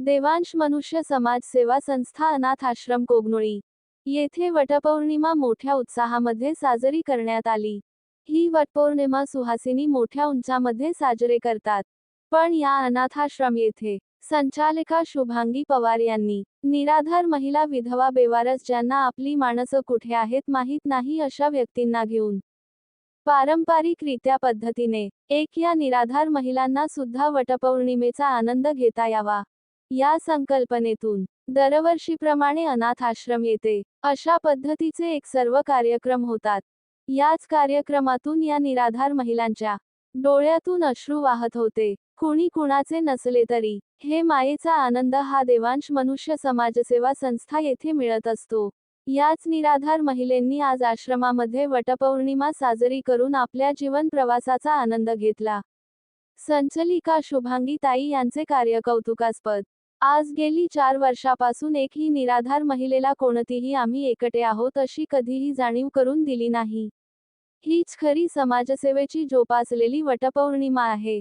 देवांश मनुष्य समाज सेवा संस्था अनाथ आश्रम कोगनोळी येथे वटपौर्णिमा मोठ्या उत्साहामध्ये साजरी करण्यात आली. ही वटपौर्णिमा सुहासिनी मोठ्या उंचामध्ये साजरे करतात. पण या अनाथाश्रम येथे संचालिका शुभांगी पवार यांनी निराधार महिला विधवा बेवारस ज्यांना आपली माणसं कुठे आहेत माहीत नाही अशा व्यक्तींना घेऊन पारंपरिकरित्या पद्धतीने एक या निराधार महिलांना सुद्धा वटपौर्णिमेचा आनंद घेता यावा. या संकल्पनेतून दरवर्षीप्रमाणे अनाथ आश्रम येते. अशा पद्धतीचे एक सर्व कार्यक्रम होतात. याच कार्यक्रमातून या निराधार महिलांच्या डोळ्यातून अश्रू वाहत होते. कुणी कुणाचे नसले तरी हे मायेचा आनंद हा देवांश मनुष्य समाजसेवा संस्था येथे मिळत असतो. याच निराधार महिलेंनी आज आश्रमामध्ये वटपौर्णिमा साजरी करून आपल्या जीवन प्रवासाचा आनंद घेतला. संचलिका शुभांगी ताई यांचे कार्य कौतुकास्पद आज गेली चार वर्षापासून एकही निराधार महिलेला कोणतीही आम्ही एकटे आहोत अशी कधीही जाणीव करून दिली नाही. हीच खरी समाजसेवेची जोपासलेली वटपौर्णिमा आहे.